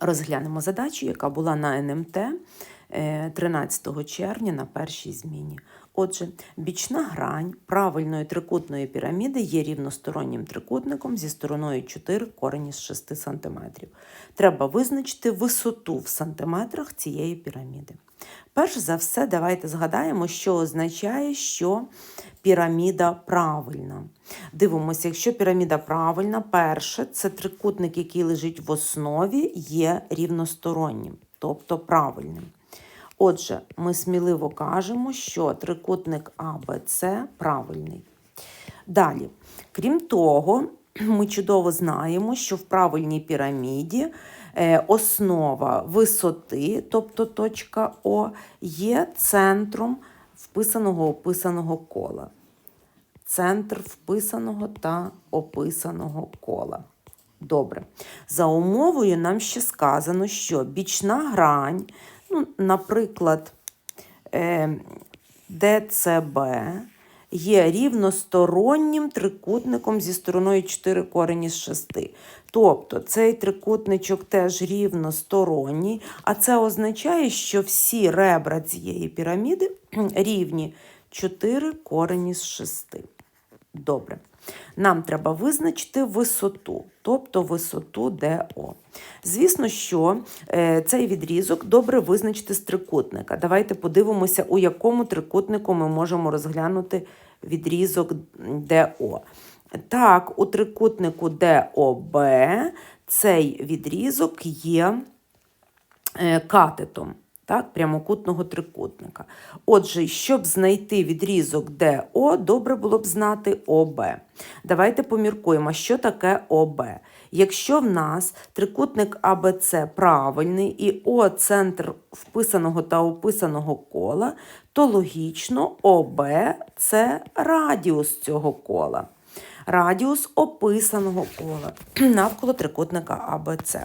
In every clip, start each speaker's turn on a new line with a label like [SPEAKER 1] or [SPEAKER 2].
[SPEAKER 1] Розглянемо задачу, яка була на НМТ е, 13 червня на першій зміні. Отже, бічна грань правильної трикутної піраміди є рівностороннім трикутником зі стороною 4 корені з 6 см. Треба визначити висоту в сантиметрах цієї піраміди. Перш за все, давайте згадаємо, що означає, що піраміда правильна. Дивимося, якщо піраміда правильна, перше це трикутник, який лежить в основі, є рівностороннім, тобто правильним. Отже, ми сміливо кажемо, що трикутник АБЦ правильний. Далі, крім того, ми чудово знаємо, що в правильній піраміді е, основа висоти, тобто точка О, є центром вписаного описаного кола. Центр вписаного та описаного кола. Добре. За умовою нам ще сказано, що бічна грань, ну, наприклад, е, ДЦБ є рівностороннім трикутником зі стороною 4 корені з 6. Тобто цей трикутничок теж рівносторонній, а це означає, що всі ребра цієї піраміди рівні 4 корені з 6. Добре. Нам треба визначити висоту, тобто висоту ДО. Звісно, що е, цей відрізок добре визначити з трикутника. Давайте подивимося, у якому трикутнику ми можемо розглянути відрізок ДО. Так, у трикутнику ДОБ цей відрізок є е, катетом так, прямокутного трикутника. Отже, щоб знайти відрізок ДО, добре було б знати ОБ. Давайте поміркуємо, що таке ОБ. Якщо в нас трикутник АБЦ правильний і О центр вписаного та описаного кола, то логічно ОБ це радіус цього кола. Радіус описаного кола навколо трикутника АБЦ.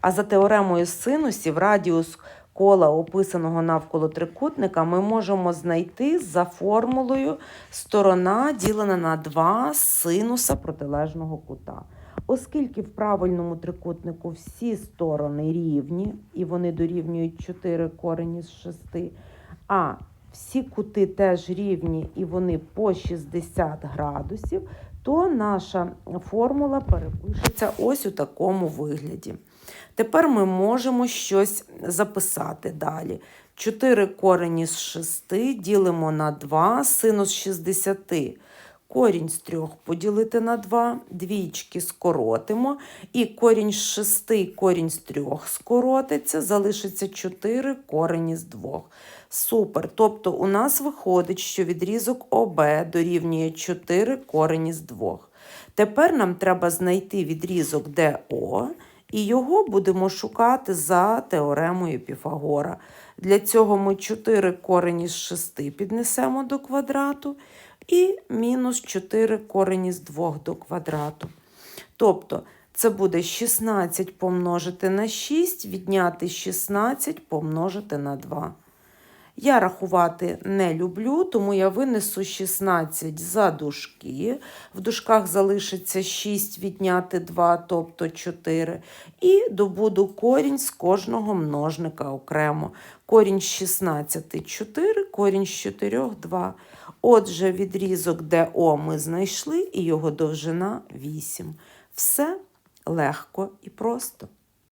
[SPEAKER 1] А за теоремою синусів радіус кола, описаного навколо трикутника, ми можемо знайти за формулою сторона ділена на 2 синуса протилежного кута. Оскільки в правильному трикутнику всі сторони рівні, і вони дорівнюють 4 корені з 6, а всі кути теж рівні і вони по 60 градусів, то наша формула перепишеться ось у такому вигляді. Тепер ми можемо щось записати далі. 4 корені з 6 ділимо на 2, синус 60. Корінь з 3 поділити на 2, двічки скоротимо, і корінь з 6, корінь з 3 скоротиться, залишиться 4 корені з 2. Супер. Тобто у нас виходить, що відрізок ОБ дорівнює 4 корені з 2. Тепер нам треба знайти відрізок ДО, і його будемо шукати за теоремою Піфагора. Для цього ми 4 корені з 6 піднесемо до квадрату і мінус 4 корені з 2 до квадрату. Тобто це буде 16 помножити на 6, відняти 16 помножити на 2. Я рахувати не люблю, тому я винесу 16 за дужки. В дужках залишиться 6 відняти 2, тобто 4. І добуду корінь з кожного множника окремо. Корінь з 16 4, корінь з 4 2. Отже, відрізок ДО ми знайшли, і його довжина 8. Все легко і просто.